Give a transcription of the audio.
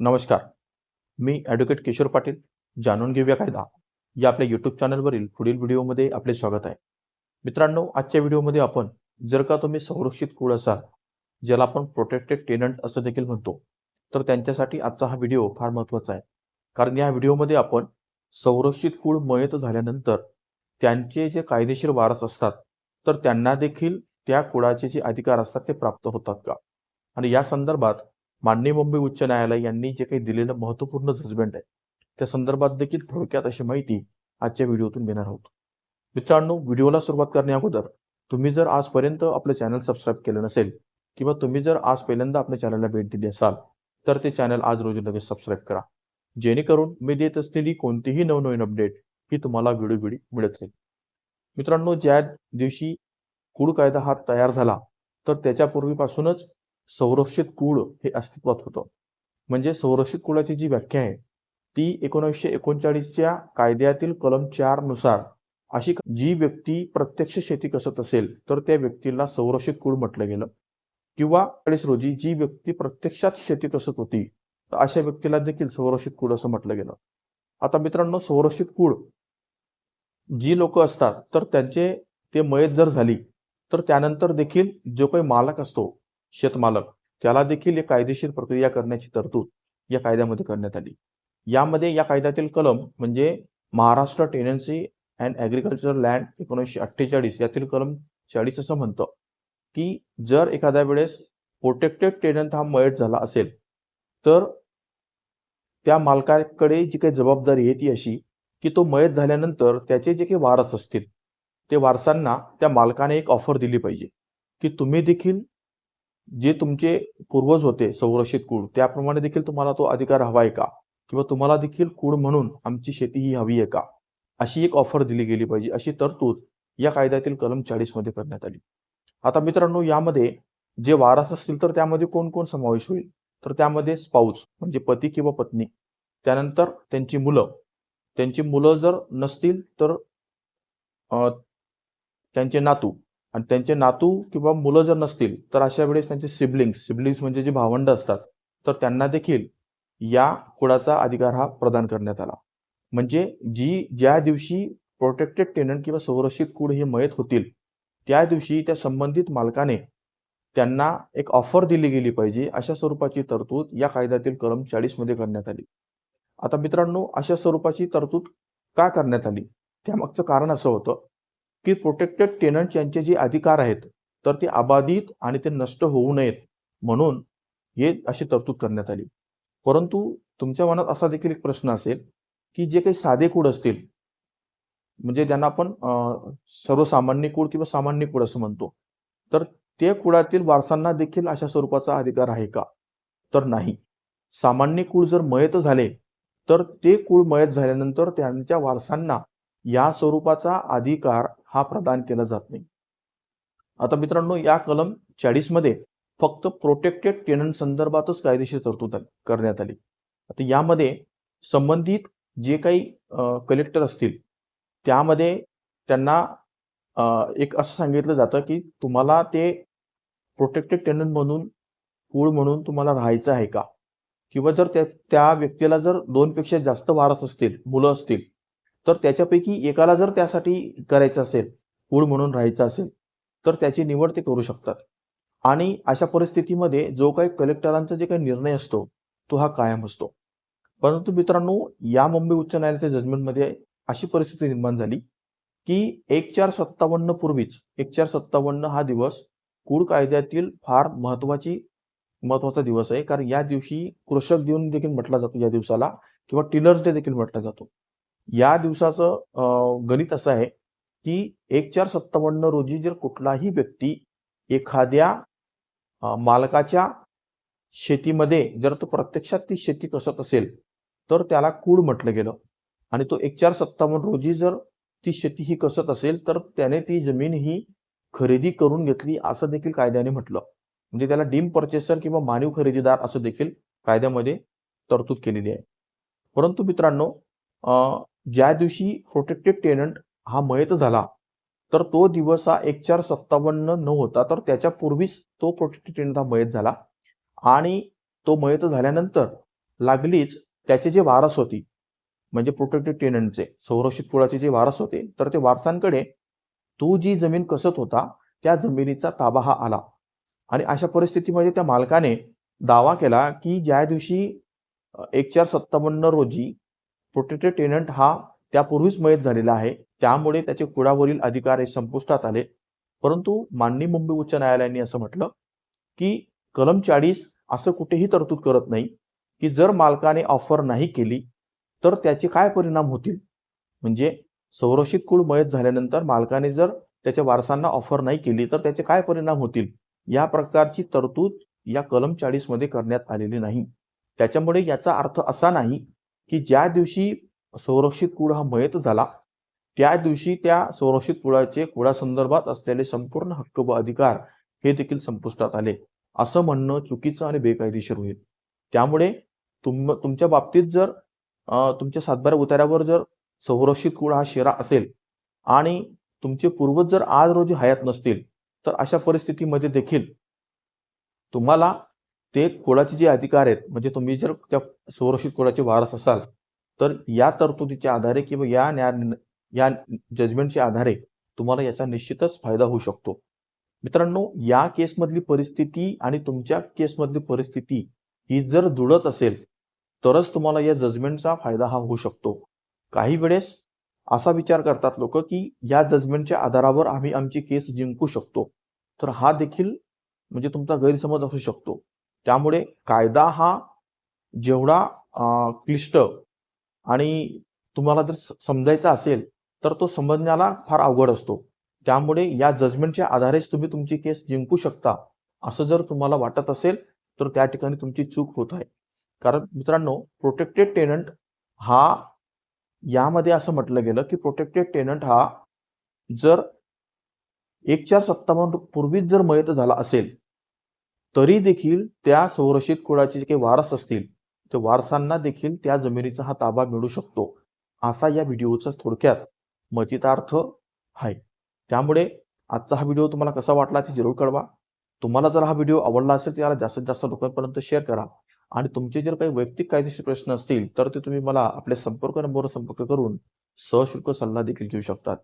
नमस्कार. मी ॲडव्होकेट किशोर पाटील जाणून घेऊया कायदा. या आपल्या यूट्यूब चॅनलवरील पुढील व्हिडिओमध्ये आपले स्वागत आहे. मित्रांनो आजच्या व्हिडिओमध्ये आपण जर का तुम्ही संरक्षित कुळ असाल ज्याला आपण प्रोटेक्टेड टेनंट असं देखील म्हणतो तर त्यांच्यासाठी आजचा हा व्हिडिओ फार महत्त्वाचा आहे. कारण या व्हिडिओमध्ये आपण संरक्षित कुळ मयत झाल्यानंतर त्यांचे जे कायदेशीर वारस असतात तर त्यांना देखील त्या कुळाचे जे अधिकार असतात ते प्राप्त होतात का? आणि या संदर्भात माननीय मुंबई उच्च न्यायालय यांनी जे काही दिलेलं महत्त्वपूर्ण जजमेंट आहे त्या संदर्भात देखील थोडक्यात अशी माहिती आजच्या व्हिडिओतून देणार आहोत. मित्रांनो व्हिडिओला सुरुवात करण्या अगोदर तुम्ही जर आजपर्यंत आपलं चॅनल सबस्क्राईब केलं नसेल किंवा तुम्ही जर आज पहिल्यांदा आपल्या चॅनलला भेट दिली असाल तर ते चॅनल आज रोजी लगेच सबस्क्राईब करा. जेणेकरून मी देत असलेली कोणतीही नवनवीन अपडेट ही तुम्हाला वेळोवेळी मिळत राहील मित्रांनो ज्या दिवशी कूड कायदा हा तयार झाला तर त्याच्यापूर्वीपासूनच संरक्षित कुळ हे अस्तित्वात होतं. म्हणजे संरक्षित कुळाची जी व्याख्या आहे ती एकोणीसशे एकोणचाळीसच्या कायद्यातील कलम चारनुसार अशी जी व्यक्ती प्रत्यक्ष शेती कसत असेल तर त्या व्यक्तीला संरक्षित कुळ म्हटलं गेलं. किंवा चाळीस रोजी जी व्यक्ती प्रत्यक्षात शेती कसत होती तर अशा व्यक्तीला देखील संरक्षित कुळ असं म्हटलं गेलं. आता मित्रांनो संरक्षित कुळ जी लोक असतात तर त्यांचे ते मयत जर झाली तर त्यानंतर देखील जो काही मालक असतो शेतमालक त्याला देखील एक कायदेशीर प्रक्रिया करण्याची तरतूद या कायद्यामध्ये करण्यात आली. यामध्ये या कायद्यातील कलम म्हणजे Maharashtra tenancy and agriculture land एकोणीसशे अठ्ठेचाळीस यातील कलम चाळीस असं म्हणतं की जर एखाद्या वेळेस प्रोटेक्टेड टेनंट हा मयत झाला असेल तर त्या मालकाकडे जी काही जबाबदारी आहे ती अशी की तो मयत झाल्यानंतर त्याचे जे काही वारस असतील ते वारसांना त्या मालकाने एक ऑफर दिली पाहिजे की तुम्ही देखील जे तुमचे पूर्वज होते संरक्षित कुळ त्याप्रमाणे देखील तुम्हाला तो अधिकार हवा आहे का? किंवा तुम्हाला देखील कुळ म्हणून आमची शेती ही हवी आहे का? अशी एक ऑफर दिली गेली पाहिजे अशी तरतूद या कायद्यातील कलम चाळीसमध्ये करण्यात आली. आता मित्रांनो यामध्ये जे वारस असतील तर त्यामध्ये कोण कोण समावेश होईल? तर त्यामध्ये स्पाऊस म्हणजे पती किंवा पत्नी. त्यानंतर त्यांची मुलं. त्यांची मुलं जर नसतील तर त्यांचे नातू. आणि त्यांचे नातू किंवा मुलं जर नसतील तर अशा वेळेस त्यांचे सिबलिंग्स सिबलिंग्स म्हणजे जे भावंड असतात तर त्यांना देखील या कुळाचा अधिकार हा प्रदान करण्यात आला. म्हणजे जी ज्या दिवशी प्रोटेक्टेड टेनंट किंवा संरक्षित कुळ हे मयत होतील त्या दिवशी त्या संबंधित मालकाने त्यांना एक ऑफर दिली गेली पाहिजे अशा स्वरूपाची तरतूद या कायद्यातील कलम चाळीसमध्ये करण्यात आली. आता मित्रांनो अशा स्वरूपाची तरतूद का करण्यात आली? त्यामागचं कारण असं होतं की प्रोटेक्टेड टेनंट यांचे जे अधिकार आहेत तर ते अबाधित आणि ते नष्ट होऊ नयेत म्हणून हे अशी तरतूद करण्यात आली. परंतु तुमच्या मनात असा देखील एक प्रश्न असेल की जे काही साधे कूड असतील म्हणजे ज्यांना आपण सर्वसामान्य कूड किंवा सामान्य कूड असं म्हणतो तर त्या कुळातील वारसांना देखील अशा स्वरूपाचा अधिकार आहे का? तर नाही. सामान्य कुळ जर मयत झाले तर ते कुळ मयत झाल्यानंतर त्यांच्या वारसांना या स्वरूपाचा अधिकार हा प्रदान केला जात नाही. आता मित्रांनो या कलम चाळीसमध्ये फक्त प्रोटेक्टेड टेनंट संदर्भातच कायदेशीर तरतूद करण्यात आली. आता यामध्ये संबंधित जे काही कलेक्टर असतील त्यामध्ये त्यांना एक असं सांगितलं जातं की तुम्हाला ते प्रोटेक्टेड टेनंट म्हणून कुळ म्हणून तुम्हाला राहायचं आहे का? किंवा जर त्या त्या व्यक्तीला जर दोनपेक्षा जास्त वारस असतील मुलं असतील तर त्याच्यापैकी एकाला जर त्यासाठी करायचं असेल कुळ म्हणून राहायचं असेल तर त्याची निवड ते करू शकतात. आणि अशा परिस्थितीमध्ये जो काही कलेक्टरांचा जे काही निर्णय असतो तो हा कायम असतो. परंतु मित्रांनो या मुंबई उच्च न्यायालयाच्या जजमेंटमध्ये अशी परिस्थिती निर्माण झाली की एक चार सत्तावन्न पूर्वीच एक चार सत्तावन्न हा दिवस कुळ कायद्यातील फार महत्वाची महत्त्वाचा दिवस आहे. कारण या दिवशी कृषक दिन देखील म्हटला जातो या दिवसाला किंवा टिलर्स डे देखील म्हटला जातो. या दिवसाचं गणित असं आहे की एक चार सत्तावन्न रोजी जर कुठलाही व्यक्ती एखाद्या मालकाच्या शेतीमध्ये जर तो प्रत्यक्षात ती शेती कसत असेल तर त्याला कूड म्हटलं गेलं. आणि तो एक चार सत्तावन्न रोजी जर ती शेती ही कसत असेल तर त्याने ती जमीन ही खरेदी करून घेतली असं देखील कायद्याने म्हटलं. म्हणजे त्याला डीम परचेसर किंवा मानव खरेदीदार असं देखील कायद्यामध्ये तरतूद केलेली आहे. परंतु मित्रांनो ज्या दिवशी प्रोटेक्टेड टेनंट हा मयत झाला तर तो दिवस हा एक चार सत्तावन्न न होता तर त्याच्या पूर्वीच तो प्रोटेक्टेड टेनंट हा मयत झाला. आणि तो मयत झाल्यानंतर लागलीच त्याचे जे वारस होती म्हणजे प्रोटेक्टेड टेनंटचे संरक्षित कुळाचे जे वारस होते तर ते वारसांकडे तो जी जमीन कसत होता त्या जमिनीचा ताबा हा आला. आणि अशा परिस्थितीमध्ये त्या मालकाने दावा केला की ज्या दिवशी एक चार सत्तावन्न रोजी प्रोटेक्टेड टेनंट हा त्यापूर्वीच मयत झालेला आहे. त्यामुळे त्याचे कुळावरील अधिकार हे संपुष्टात आले. परंतु माननीय मुंबई उच्च न्यायालयाने असं म्हटलं की कलम चाळीस असं कुठेही तरतूद करत नाही की जर मालकाने ऑफर नाही केली तर त्याचे काय परिणाम होतील? म्हणजे संरक्षित कुळ मयत झाल्यानंतर मालकाने जर त्याच्या वारसांना ऑफर नाही केली तर त्याचे काय परिणाम होतील? या प्रकारची तरतूद या कलम चाळीसमध्ये करण्यात आलेली नाही. त्याच्यामुळे याचा अर्थ असा नाही की ज्या दिवशी संरक्षित कुळ हा मयत झाला त्या दिवशी त्या संरक्षित कुळाचे कुळासंदर्भात असलेले संपूर्ण हक्क व अधिकार हे देखील संपुष्टात आले. असं म्हणणं चुकीचं आणि बेकायदेशीर होईल. त्यामुळे तुम तुमच्या बाबतीत जर तुमच्या सातबारा उतार्यावर जर संरक्षित कुळ हा शेरा असेल आणि तुमचे पूर्वज जर आज रोजी हयात नसतील तर अशा परिस्थितीमध्ये देखील तुम्हाला ते कुळाचे जे अधिकार आहेत म्हणजे तुम्ही जर त्या संरक्षित कुळाचे वारस असाल तर या तरतुदीच्या आधारे किंवा या न्याय या जजमेंटच्या आधारे तुम्हाला याचा निश्चितच फायदा होऊ शकतो. मित्रांनो या केसमधली परिस्थिती आणि तुमच्या केसमधली परिस्थिती ही जर जुळत असेल तरच तुम्हाला या जजमेंटचा फायदा हा होऊ शकतो. काही वेळेस असा विचार करतात लोक की या जजमेंटच्या आधारावर आम्ही आमची केस जिंकू शकतो. तर हा देखील म्हणजे तुमचा गैरसमज असू शकतो. त्यामुळे कायदा हा जेवढा क्लिष्ट आणि तुम्हाला जर समजायचा असेल तर तो समजण्याला फार अवघड असतो. त्यामुळे या जजमेंटच्या आधारेच तुम्ही तुमची केस जिंकू शकता असं जर तुम्हाला वाटत असेल तर त्या ठिकाणी तुमची चूक होत आहे. कारण मित्रांनो प्रोटेक्टेड टेनंट हा यामध्ये असं म्हटलं गेलं की प्रोटेक्टेड टेनंट हा जर एक चार सत्तावन्न पूर्वीच जर मयत झाला असेल तरी देखील त्या संरक्षित कुळाचे जे काही वारस असतील त्या वारसांना देखील त्या जमिनीचा हा ताबा मिळू शकतो असा या व्हिडिओचा थोडक्यात मतितार्थ आहे. त्यामुळे आजचा हा व्हिडिओ तुम्हाला कसा वाटला ते जरूर कळवा. तुम्हाला जर हा व्हिडिओ आवडला असेल तर याला जास्तीत जास्त लोकांपर्यंत शेअर करा. आणि तुमचे जर काही वैयक्तिक कायदेशीर प्रश्न असतील तर ते तुम्ही मला आपल्या संपर्क नंबरवर संपर्क करून सशुल्क सल्ला देखील घेऊ शकतात.